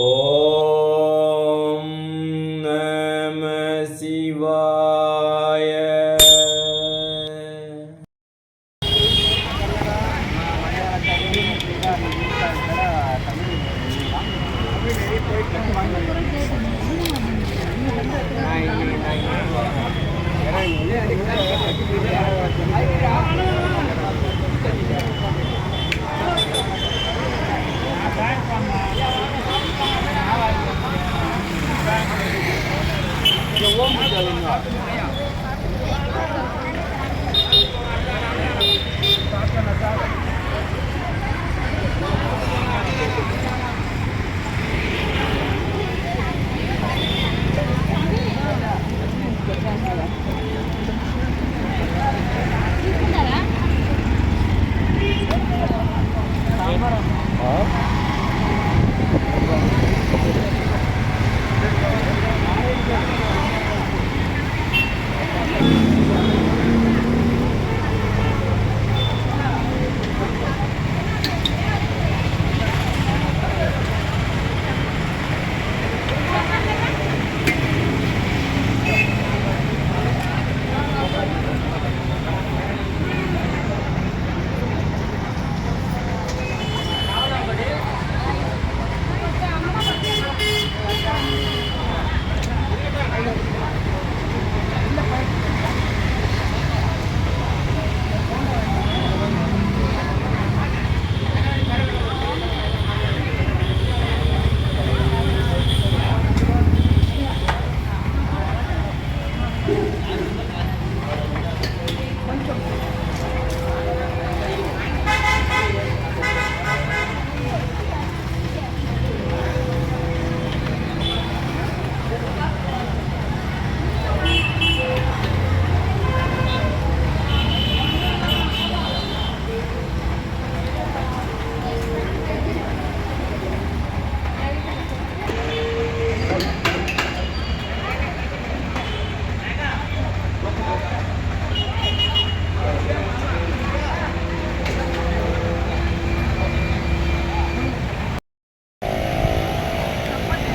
ओ 不要了，不要了。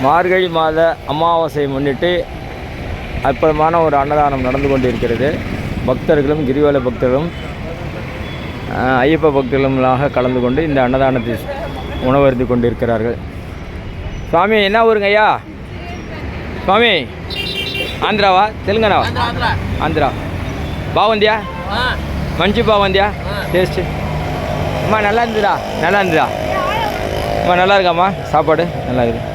மார்கழி மாத அமாவாசையை முன்னிட்டு அற்புதமான ஒரு அன்னதானம் நடந்து கொண்டு இருக்கிறது பக்தர்களும் கிரிவல பக்தர்களும் ஐயப்ப பக்தர்களுமாக கலந்து கொண்டு இந்த அன்னதானத்தை உணவருந்து கொண்டிருக்கிறார்கள். சுவாமி என்ன ஊருங்க ஐயா? சுவாமி ஆந்திராவா? தெலுங்கானாவா? ஆந்திரா. பாவந்தியா? மஞ்சு பாவந்தியா? டேஸ்ட்டு. அம்மா நல்லா இருந்துதா? நல்லா இருந்துதா? அம்மா நல்லா இருக்காம்மா? சாப்பாடு? நல்லா இருக்குது.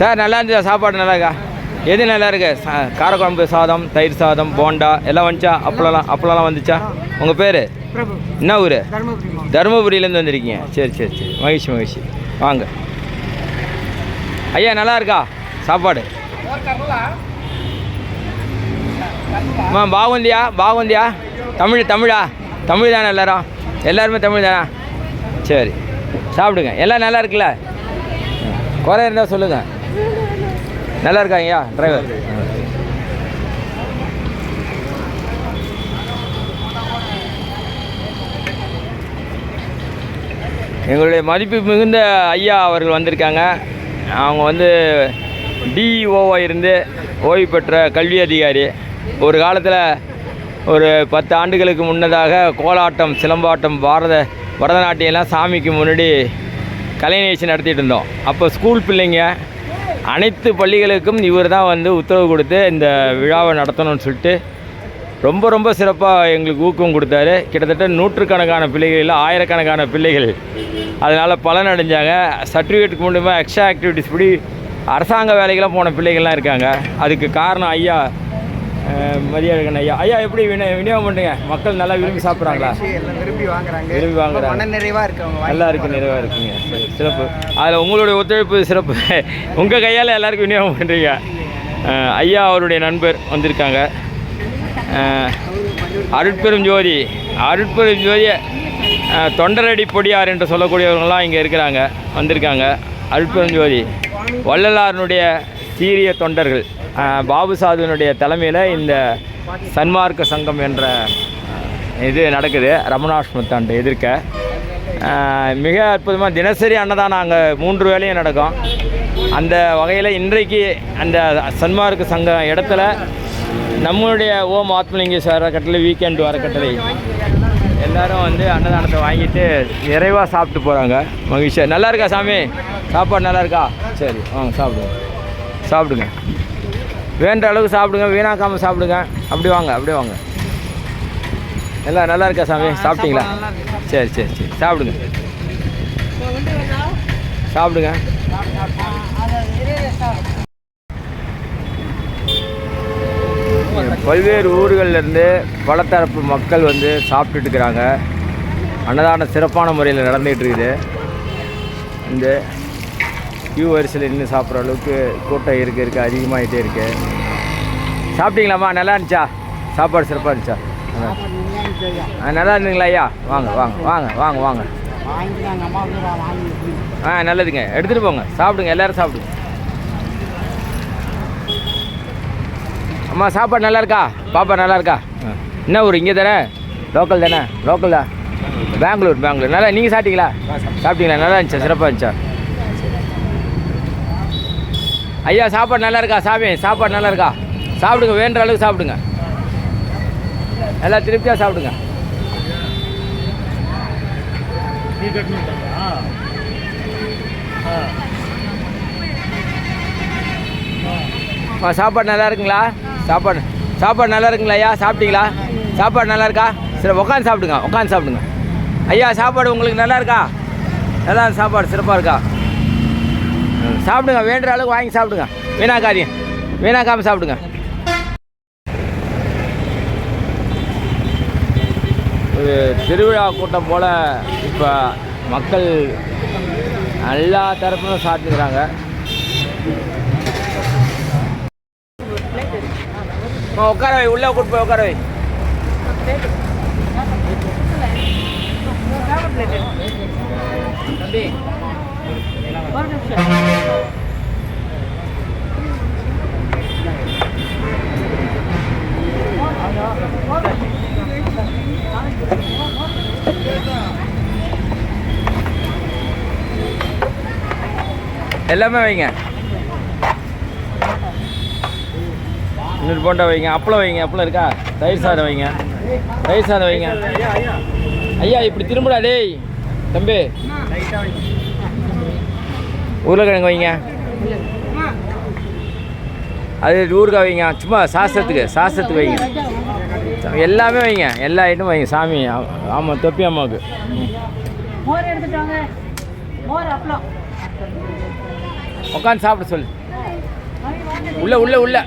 சார் நல்லா இருந்ததா சாப்பாடு நல்லா இருக்கா? எது நல்லா இருக்கு? சா- காரக்குழம்பு சாதம் தயிர் சாதம் போண்டா எல்லாம் வந்துச்சா? அப்பளம்லாம் அப்பளம்லாம் வந்துச்சா? உங்கள் பேர்? என்ன ஊர். தருமபுரியிலேருந்து வந்திருக்கீங்க. சரி சரி சரி. மகிழ்ச்சி மகிழ்ச்சி. வாங்க. ஐயா நல்லா இருக்கா? சாப்பாடு? அம்மா பாகுந்தியா? பாகுந்தியா? தமிழ் தமிழா? தமிழ் தானே எல்லாரும்? எல்லாருமே தமிழ் தானா? சரி. சாப்பிடுங்க. எல்லாம் நல்லா இருக்குல்ல? குறை இருந்தால் சொல்லுங்கள் நல்லா இருக்காங்கய்யா டிரைவர் எங்களுடைய மதிப்பு மிகுந்த ஐயா அவர்கள் வந்திருக்காங்க. அவங்க வந்து டிஇஓவாக இருந்து ஓய்வு பெற்ற கல்வி அதிகாரி. ஒரு காலத்தில் ஒரு பத்து ஆண்டுகளுக்கு முன்னதாக கோலாட்டம் சிலம்பாட்டம் பாரத பரதநாட்டியம்லாம் சாமிக்கு முன்னாடி கலை நிகழ்ச்சி நடத்திட்டு இருந்தோம். அப்போ ஸ்கூல் பிள்ளைங்க அனைத்து பள்ளிகளுக்கும் இவர் தான் வந்து உத்தரவு கொடுத்து இந்த விழாவை நடத்தணும்னு சொல்லிட்டு ரொம்ப ரொம்ப சிறப்பாக எங்களுக்கு ஊக்கம் கொடுத்தாரு. கிட்டத்தட்ட நூற்றுக்கணக்கான பிள்ளைகள் இல்லை ஆயிரக்கணக்கான பிள்ளைகள் அதனால் பலன் அடைஞ்சாங்க சர்டிஃபிகேட்டுக்கு மூலியமாக எக்ஸ்ட்ரா ஆக்டிவிட்டிஸ் படி அரசாங்க வேலைக்கெல்லாம் போன பிள்ளைகள்லாம் இருக்காங்க. அதுக்கு காரணம் ஐயா மதியழகன் ஐயா ஐயா எப்படி விநிய விநியோகம் பண்ணுங்க மக்கள் நல்லா விரும்பி சாப்பிட்றாங்களா? விரும்பி வாங்குறாங்க. விரும்பி வாங்குறாங்க. ரொம்ப மன நிறைவா இருக்கு அவங்க வாங்கி நல்லா இருக்கு நிறைவாக இருக்குங்க. சிறப்பு. அதில் உங்களுடைய ஒத்துழைப்பு சிறப்பு. உங்கள் கையால் எல்லாருக்கும் விநியோகம் பண்ணுறீங்க ஐயா அவருடைய நண்பர் வந்திருக்காங்க. அருட்பெரும் ஜோதி. அருட்பெரும் ஜோதி தொண்டரடி பொடியார் என்று சொல்லக்கூடியவங்களாம் இங்கே இருக்கிறாங்க வந்திருக்காங்க. அருட்பெரும் ஜோதி வள்ளலாரனுடைய சீரிய தொண்டர்கள். பாபு சாதுவனுடைய தலைமையில் இந்த சன்மார்க்க சங்கம் என்ற இது நடக்குது. ரமணாஷ்மத்தாண்டு எதிர்க்க. மிக அற்புதமாக தினசரி அன்னதானம் அங்கே மூன்று வேலையும் நடக்கும். அந்த வகையில் இன்றைக்கு அந்த சன்மார்க்க சங்கம் இடத்துல நம்மளுடைய ஓம் ஆத்மலிங்கேஸ்வர வீக்கெண்டு வீக்கெண்ட் கட்டளை எல்லோரும் வந்து அன்னதானத்தை வாங்கிட்டு நிறைவாக சாப்பிட்டு போகிறாங்க மகிழ்ச்சியாக நல்லா இருக்கா சாமி? சாப்பாடு நல்லா இருக்கா? சரி வாங்க சாப்பிடுங்க சாப்பிடுங்க. வேண்ட அளவுக்கு சாப்பிடுங்க வீணாக்காமல் சாப்பிடுங்க. அப்படி வாங்க அப்படி வாங்க. எல்லாம் நல்லா இருக்கா சாமி? சாப்பிட்டீங்களா? சரி சரி சரி. சாப்பிடுங்க. சாப்பிடுங்க. பல்வேறு ஊர்கள்லேருந்து பலதரப்பு மக்கள் வந்து சாப்பிட்டுட்டு இருக்கிறாங்க. அன்னதானம் சிறப்பான முறையில் நடந்துகிட்டு இருக்குது. இந்த கியூ வரிசையில் நின்று சாப்பிட்ற அளவுக்கு கூட்டம் இருக்க இருக்க அதிகமாகிட்டே இருக்கு. சாப்பிட்டீங்களாம்மா? நல்லா இருந்துச்சா? சாப்பாடு சிறப்பாக இருந்துச்சா. ஆ நல்லா இருந்தீங்களா ஐயா? வாங்க வாங்க வாங்க வாங்க வாங்க. ஆ நல்லதுங்க. எடுத்துகிட்டு போங்க. சாப்பிடுங்க எல்லாரும் சாப்பிடுங்க. அம்மா சாப்பாடு நல்லா இருக்கா? பாப்பா நல்லா இருக்கா? ஆ. என்ன ஊர்? இங்கே தானே? லோக்கல் தானே? லோக்கல் தான். பெங்களூர் பெங்களூர். நல்லா நீங்கள் சாப்பிட்டீங்களா? சாப்பிட்டீங்களா? நல்லா இருந்துச்சா? சிறப்பாக இருந்துச்சா? ஐயா சாப்பாடு நல்லா இருக்கா? சாமி சாப்பாடு நல்லா இருக்கா? சாப்பிடுங்க வேண்டுற அளவுக்கு சாப்பிடுங்க. நல்லா திருப்தியாக சாப்பிடுங்க. ஆ. சாப்பாடு நல்லா இருக்குங்களா? சாப்பாடு சாப்பாடு நல்லா இருக்குங்களா ஐயா? சாப்பிட்டீங்களா? சாப்பாடு நல்லா இருக்கா? சரி உட்காந்து சாப்பிடுங்க உட்காந்து சாப்பிடுங்க. ஐயா சாப்பாடு உங்களுக்கு நல்லா இருக்கா? நல்லா சாப்பாடு சிறப்பாக இருக்கா? சாப்பிடுங்க வேண்டுற அளவுக்கு வாங்கி சாப்பிடுங்க. வீணாக்காதீங்க. வீணாக்காமல் சாப்பிடுங்க. ஒரு திருவிழா கூட்டம் போல் இப்போ மக்கள் எல்லா தரப்பிலும் சாப்பிட்டுக்கிறாங்க உட்கார வை உள்ளே கூட்டு போய் உட்கார வை. எல்லாமே வைங்க. இன்னொரு போண்டா வைங்க. அப்பளம் வைங்க. அப்பளம் இருக்கா? தயிர் சாதம் வைங்க. தயிர் சாதம் வைங்க. ஐயா இப்படி திரும்புடா டேய். தம்பி. உருளைக்கிழங்கு வைங்க. அது ஊறுகாய் வைங்க. சும்மா சாஸ்திரத்துக்கு சாஸ்திரத்துக்கு வைங்க. எல்லாமே வைங்க. எல்லா ஐட்டமும் வைங்க. சாமி ஆமாம் தொப்பி அம்மாவுக்கு. உட்காந்து சாப்பிட சொல்லு. உள்ள உள்ள. உள்ள.